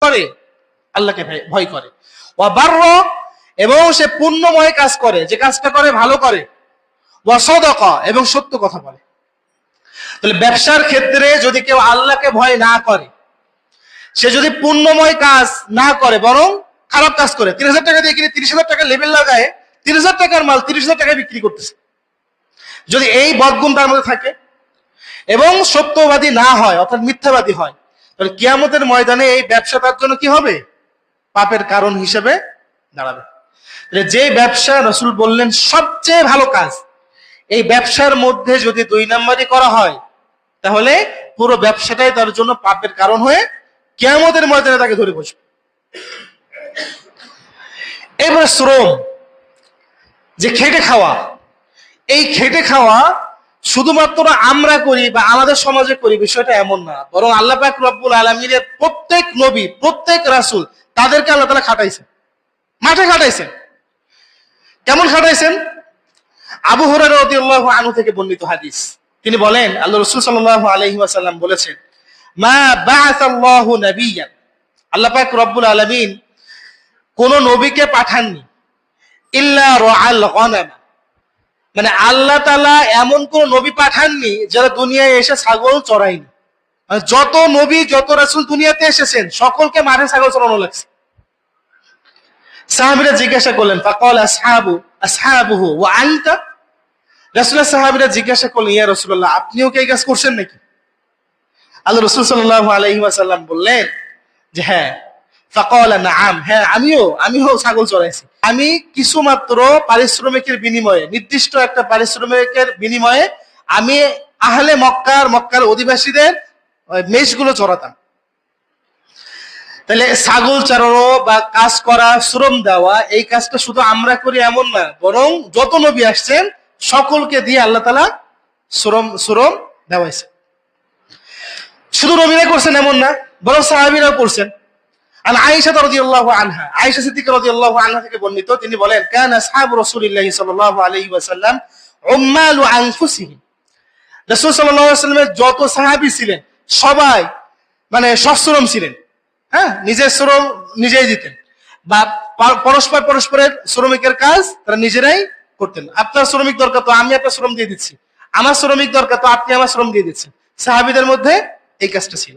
করে, আল্লাহকে ভয়- করে। ওয়াবার্র এবং সে পুণ্যময় কাজ করে, যে কাজটা করে, ভালো করে। ওয়াসদক এবং সত্য কথা বলে। তাহলে ব্যবসার ক্ষেত্রে যদি কেউ আল্লাহকে ভয় না করে, সে যদি পুণ্যময় কাজ না করে, বরং খারাপ কাজ করে, তিরিশ হাজার টাকা দিয়ে কিনে তিরিশ হাজার টাকা লেভেল লাগায়, তিরিশ হাজার টাকার মাল তিরিশ হাজার টাকায় বিক্রি করতেছে। যদি এই বদগুণ তার মধ্যে থাকে, এবং সত্যবাদী না হয়, অর্থাৎ মিথ্যাবাদী হয় তাহলে কিয়ামতের ময়দানে এই ব্যবসা তার জন্য কি হবে? পাপের কারণ হিসেবে দাঁড়াবে। যে ব্যবসা রসুল বললেন সবচেয়ে ভালো কাজ, এই ব্যবসার মধ্যে যদি দুই নাম্বারই করা হয়, তাহলে পুরো ব্যবসাটাই তার জন্য পাপের কারণ হয়ে কেয়ামতের ময়দানে তাকে ধরে বসবে। এবার শ্রম, যে খেটে খাওয়া, এই খেটে খাওয়া শুধুমাত্র আমরা করি বা আমাদের সমাজে করি বিষয়টা এমন না। বরং আল্লাহ পাক রব্বুল আলমিনের প্রত্যেক নবী, প্রত্যেক রাসুল তাদেরকে আল্লাহ তালা খাটাইছেন। মাঠে খাটাইছেন। কেমন খাটাইছেন? আবু হুরায়রা রাদিয়াল্লাহু আনহু থেকে বর্ণিত হাদিস। তিনি বলেন, আল্লাহ রাসূল আলাইহি ওয়াসাল্লাম বলেছেন, মা বাআসাল্লাহু নাবিয়্যান আল্লাহ পাক রব্বুল আলামিন কোন নবীকে পাঠাননি, ইল্লা রাআল গনামা। মানে আল্লাহ তালা এমন কোন নবী পাঠাননি যারা দুনিয়ায় এসে ছাগল চড়ায়নি। মানে যত নবী, যত রাসূল দুনিয়াতে এসেছেন, সকলকে মাঠে ছাগল চড়ানো লাগছে। সাহাবিরা জিজ্ঞাসা করলেন, ফাকাল আনতা? জিজ্ঞাসা করলেন, ইয়া রাসূলুল্লাহ, আপনিও কি এই কাজ করছেন নাকি? আল্লাহ রাসূল সাল্লাল্লাহু আলাইহি বললেন যে হ্যাঁ হ্যাঁ ছাগল আমি কিছু মাত্র পারিশ্রমিকের বিনিময়ে, নির্দিষ্ট একটা পারিশ্রমিকের বিনিময়ে আমি আহলে মক্কার মক্কার অধিবাসীদের মেষগুলো চড়াতাম। তাহলে ছাগল বা কাজ করা, শ্রম দেওয়া, এই কাজটা শুধু আমরা করি এমন না, বরং যত নবী আসছেন, সকলকে দিয়ে আল্লাহ তালা শ্রম শ্রম দেওয়াইছে। শুধু নবীরা করছেন এমন না, বরং সাহাবিরাও করছেন। আন আয়েশা রাদিয়াল্লাহু আনহা, আয়েশা সিদ্দিকা রাদিয়াল্লাহু আনহা থেকে বর্ণিত, তিনি বলেন, কান আসহাবু সাল্লাল্লাহু আলাইহি ওয়াসাল্লাম উম্মালু আনফুসিহিম। রাসূল সাল্লাল্লাহু আলাইহি ওয়াসাল্লামের যত সাহাবী ছিলেন, সবাই মানে সশ্রম ছিলেন হ্যাঁ? নিজের শ্রম নিজেই দিতেন। বা পরস্পর পরস্পরের শ্রমিকের কাজ তারা নিজেরাই করতেন। আপনার শ্রমিক দরকার তো আমি আপনার শ্রম দিয়ে দিচ্ছি। আমার শ্রমিক দরকার তো আপনি আমার শ্রম দিয়ে দিচ্ছেন। সাহাবিদের মধ্যে এই কাজটা ছিল।